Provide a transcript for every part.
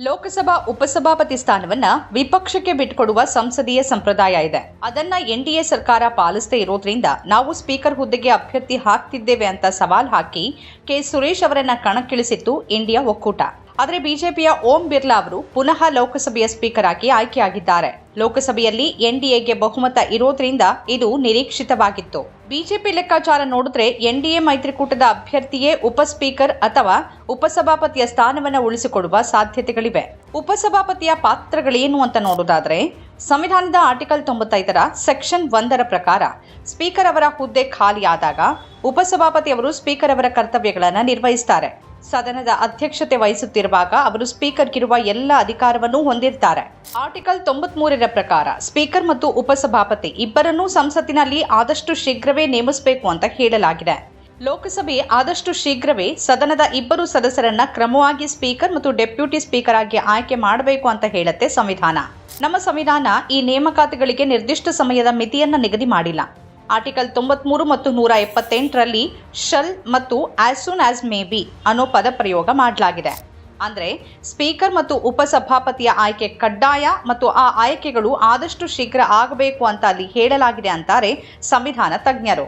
ಲೋಕಸಭಾ, ಉಪಸಭಾಪತಿ ಸ್ಥಾನವನ್ನ ವಿಪಕ್ಷಕ್ಕೆ ಬಿಟ್ಕೊಡುವ ಸಂಸದೀಯ ಸಂಪ್ರದಾಯ ಇದೆ. ಅದನ್ನ ಎನ್ಡಿಎ ಸರ್ಕಾರ ಪಾಲಿಸದೇ ಇರೋದ್ರಿಂದ ನಾವು ಸ್ಪೀಕರ್ ಹುದ್ದೆಗೆ ಅಭ್ಯರ್ಥಿ ಹಾಕ್ತಿದ್ದೇವೆ ಅಂತ ಸವಾಲ್ ಹಾಕಿ ಕೆ ಸುರೇಶ್ ಅವರನ್ನ ಕಣಕ್ಕಿಳಿಸಿತ್ತು ಇಂಡಿಯಾ ಒಕ್ಕೂಟ. ಆದರೆ ಬಿಜೆಪಿಯ ಓಂ ಬಿರ್ಲಾ ಅವರು ಪುನಃ ಲೋಕಸಭೆಯ ಸ್ಪೀಕರ್ ಆಗಿ ಆಯ್ಕೆಯಾಗಿದ್ದಾರೆ. ಲೋಕಸಭೆಯಲ್ಲಿ ಎನ್ಡಿಎಗೆ ಬಹುಮತ ಇರೋದ್ರಿಂದ ಇದು ನಿರೀಕ್ಷಿತವಾಗಿತ್ತು. ಬಿಜೆಪಿ ಲೆಕ್ಕಾಚಾರ ನೋಡಿದ್ರೆ ಎನ್ಡಿಎ ಮೈತ್ರಿಕೂಟದ ಅಭ್ಯರ್ಥಿಯೇ ಉಪಸ್ಪೀಕರ್ ಅಥವಾ ಉಪಸಭಾಪತಿಯ ಸ್ಥಾನವನ್ನು ಉಳಿಸಿಕೊಡುವ ಸಾಧ್ಯತೆಗಳಿವೆ. ಉಪಸಭಾಪತಿಯ ಪಾತ್ರಗಳೇನು ಅಂತ ನೋಡೋದಾದ್ರೆ ಸಂವಿಧಾನದ ಆರ್ಟಿಕಲ್ ತೊಂಬತ್ತೈದರ ಸೆಕ್ಷನ್ ಒಂದರ ಪ್ರಕಾರ ಸ್ಪೀಕರ್ ಅವರ ಹುದ್ದೆ ಖಾಲಿಯಾದಾಗ ಉಪಸಭಾಪತಿಯವರು ಸ್ಪೀಕರ್ ಅವರ ಕರ್ತವ್ಯಗಳನ್ನು ನಿರ್ವಹಿಸ್ತಾರೆ. ಸದನದ ಅಧ್ಯಕ್ಷತೆ ವಹಿಸುತ್ತಿರುವಾಗ ಅವರು ಸ್ಪೀಕರ್ಗಿರುವ ಎಲ್ಲ ಅಧಿಕಾರವನ್ನು ಹೊಂದಿರ್ತಾರೆ. ಆರ್ಟಿಕಲ್ ತೊಂಬತ್ಮೂರರ ಪ್ರಕಾರ ಸ್ಪೀಕರ್ ಮತ್ತು ಉಪಸಭಾಪತಿ ಇಬ್ಬರನ್ನೂ ಸಂಸತ್ತಿನಲ್ಲಿ ಆದಷ್ಟು ಶೀಘ್ರವೇ ನೇಮಿಸಬೇಕು ಅಂತ ಹೇಳಲಾಗಿದೆ. ಲೋಕಸಭೆ ಆದಷ್ಟು ಶೀಘ್ರವೇ ಸದನದ ಇಬ್ಬರು ಸದಸ್ಯರನ್ನ ಕ್ರಮವಾಗಿ ಸ್ಪೀಕರ್ ಮತ್ತು ಡೆಪ್ಯೂಟಿ ಸ್ಪೀಕರ್ ಆಗಿ ಆಯ್ಕೆ ಮಾಡಬೇಕು ಅಂತ ಹೇಳುತ್ತೆ ಸಂವಿಧಾನ. ನಮ್ಮ ಸಂವಿಧಾನ ಈ ನೇಮಕಾತಿಗಳಿಗೆ ನಿರ್ದಿಷ್ಟ ಸಮಯದ ಮಿತಿಯನ್ನ ನಿಗದಿ ಮಾಡಿಲ್ಲ. ಆರ್ಟಿಕಲ್ ತೊಂಬತ್ಮೂರು ಮತ್ತು ನೂರ ಎಪ್ಪತ್ತೆಂಟರಲ್ಲಿ ಶಲ್ ಮತ್ತು as soon as may be ಅನ್ನೋ ಪದ ಪ್ರಯೋಗ ಮಾಡಲಾಗಿದೆ. ಅಂದರೆ ಸ್ಪೀಕರ್ ಮತ್ತು ಉಪಸಭಾಪತಿಯ ಆಯ್ಕೆ ಕಡ್ಡಾಯ ಮತ್ತು ಆ ಆಯ್ಕೆಗಳು ಆದಷ್ಟು ಶೀಘ್ರ ಆಗಬೇಕು ಅಂತ ಅಲ್ಲಿ ಹೇಳಲಾಗಿದೆ ಅಂತಾರೆ ಸಂವಿಧಾನ ತಜ್ಞರು.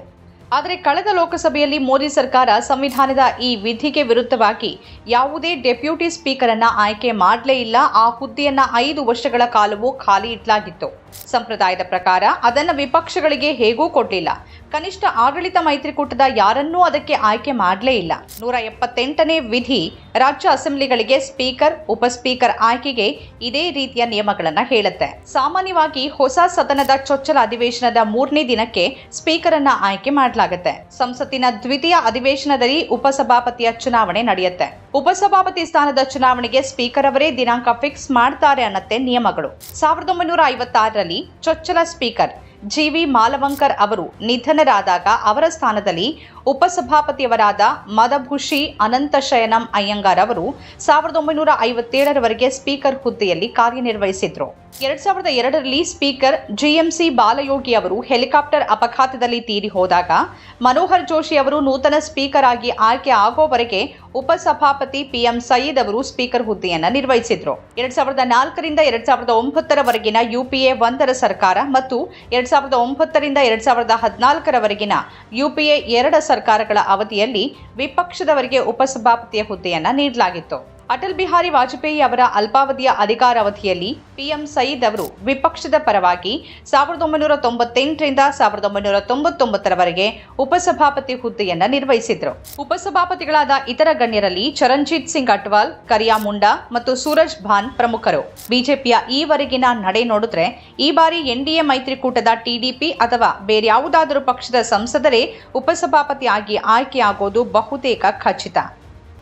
ಆದರೆ ಕಳೆದ ಲೋಕಸಭೆಯಲ್ಲಿ ಮೋದಿ ಸರ್ಕಾರ ಸಂವಿಧಾನದ ಈ ವಿಧಿಗೆ ವಿರುದ್ಧವಾಗಿ ಯಾವುದೇ ಡೆಪ್ಯೂಟಿ ಸ್ಪೀಕರ್ ಅನ್ನ ಆಯ್ಕೆ ಮಾಡಲೇ ಇಲ್ಲ. ಆ ಹುದ್ದೆಯನ್ನ ಐದು ವರ್ಷಗಳ ಕಾಲವೂ ಖಾಲಿ ಇಡಲಾಗಿತ್ತು. ಸಂಪ್ರದಾಯದ ಪ್ರಕಾರ ಅದನ್ನು ವಿಪಕ್ಷಗಳಿಗೆ ಹೇಗೂ ಕೊಡಲಿಲ್ಲ. ಕನಿಷ್ಠ ಆಡಳಿತ ಮೈತ್ರಿಕೂಟದ ಯಾರನ್ನೂ ಅದಕ್ಕೆ ಆಯ್ಕೆ ಮಾಡಲೇ ಇಲ್ಲ. ನೂರ ಎಪ್ಪತ್ತೆಂಟನೇ ವಿಧಿ ರಾಜ್ಯ ಅಸೆಂಬ್ಲಿಗಳಿಗೆ ಸ್ಪೀಕರ್ ಉಪಸ್ಪೀಕರ್ ಆಯ್ಕೆಗೆ ಇದೇ ರೀತಿಯ ನಿಯಮಗಳನ್ನು ಹೇಳುತ್ತೆ. ಸಾಮಾನ್ಯವಾಗಿ ಹೊಸ ಸದನದ ಚೊಚ್ಚಲ ಅಧಿವೇಶನದ ಮೂರನೇ ದಿನಕ್ಕೆ ಸ್ಪೀಕರ್ ಅನ್ನ ಆಯ್ಕೆ ಮಾಡಲಾಗುತ್ತೆ. ಸಂಸತ್ತಿನ ದ್ವಿತೀಯ ಅಧಿವೇಶನದಲ್ಲಿ ಉಪಸಭಾಪತಿಯ ಚುನಾವಣೆ ನಡೆಯುತ್ತೆ. ಉಪಸಭಾಪತಿ ಸ್ಥಾನದ ಚುನಾವಣೆಗೆ ಸ್ಪೀಕರ್ ಅವರೇ ದಿನಾಂಕ ಫಿಕ್ಸ್ ಮಾಡ್ತಾರೆ ಅನ್ನತ್ತೆ ನಿಯಮಗಳು. ಸಾವಿರದ ಒಂಬೈನೂರ ಐವತ್ತಾರರಲ್ಲಿ ಚೊಚ್ಚಲ ಸ್ಪೀಕರ್ ಜಿ ವಿ ಮಾಲವಂಕರ್ ಅವರು ನಿಧನರಾದಾಗ ಅವರ ಸ್ಥಾನದಲ್ಲಿ ಉಪಸಭಾಪತಿಯವರಾದ ಮದಭುಷಿ ಅನಂತಶಯನಂ ಅಯ್ಯಂಗಾರ್ ಅವರು ಸಾವಿರದ ಒಂಬೈನೂರ ಐವತ್ತೇಳರವರೆಗೆ ಸ್ಪೀಕರ್ ಹುದ್ದೆಯಲ್ಲಿ ಕಾರ್ಯನಿರ್ವಹಿಸಿದ್ರು. ಎರಡ್ ಸಾವಿರದ ಎರಡರಲ್ಲಿ ಸ್ಪೀಕರ್ ಜಿಎಂಸಿ ಬಾಲಯೋಗಿ ಅವರು ಹೆಲಿಕಾಪ್ಟರ್ ಅಪಘಾತದಲ್ಲಿ ತೀರಿ ಹೋದಾಗ ಮನೋಹರ್ ಜೋಶಿ ಅವರು ನೂತನ ಸ್ಪೀಕರ್ ಆಗಿ ಆಯ್ಕೆ ಆಗೋವರೆಗೆ ಉಪಸಭಾಪತಿ ಪಿಎಂ ಸಯೀದ್ ಅವರು ಸ್ಪೀಕರ್ ಹುದ್ದೆಯನ್ನು ನಿರ್ವಹಿಸಿದ್ರು. ಎರಡ್ ಸಾವಿರದ ನಾಲ್ಕರಿಂದ ಎರಡ್ ಸಾವಿರದ ಒಂಬತ್ತರವರೆಗಿನ ಯುಪಿಎ ಒಂದರ ಸರ್ಕಾರ ಮತ್ತು ಎರಡ್ ಸಾವಿರದ ಒಂಬತ್ತರಿಂದ ಎರಡ್ ಸಾವಿರದ ಹದಿನಾಲ್ಕರವರೆಗಿನ ಯುಪಿಎ ಎರಡು ಸರ್ಕಾರಗಳ ಅವಧಿಯಲ್ಲಿ ವಿಪಕ್ಷದವರಿಗೆ ಉಪಸಭಾಪತಿಯ ಹುದ್ದೆಯನ್ನು ನೀಡಲಾಗಿತ್ತು. ಅಟಲ್ ಬಿಹಾರಿ ವಾಜಪೇಯಿ ಅವರ ಅಲ್ಪಾವಧಿಯ ಅಧಿಕಾರಾವಧಿಯಲ್ಲಿ ಪಿಎಂ ಸಯೀದ್ ಅವರು ವಿಪಕ್ಷದ ಪರವಾಗಿ ಸಾವಿರದ ಒಂಬೈನೂರ ತೊಂಬತ್ತೆಂಟರಿಂದ ಸಾವಿರದ ಒಂಬೈನೂರ ತೊಂಬತ್ತೊಂಬತ್ತರವರೆಗೆ ಉಪಸಭಾಪತಿ ಹುದ್ದೆಯನ್ನ ನಿರ್ವಹಿಸಿದ್ರು. ಉಪಸಭಾಪತಿಗಳಾದ ಇತರ ಗಣ್ಯರಲ್ಲಿ ಚರಣ್ಜೀತ್ ಸಿಂಗ್ ಅಟ್ವಾಲ್, ಕರಿಯಾ ಮುಂಡಾ ಮತ್ತು ಸೂರಜ್ ಭಾನ್ ಪ್ರಮುಖರು. ಬಿಜೆಪಿಯ ಈವರೆಗಿನ ನಡೆ ನೋಡಿದ್ರೆ ಈ ಬಾರಿ ಎನ್ಡಿಎ ಮೈತ್ರಿಕೂಟದ ಟಿಡಿಪಿ ಅಥವಾ ಬೇರ್ಯಾವುದಾದರೂ ಪಕ್ಷದ ಸಂಸದರೇ ಉಪಸಭಾಪತಿ ಆಗಿ ಆಯ್ಕೆಯಾಗೋದು ಬಹುತೇಕ ಖಚಿತ.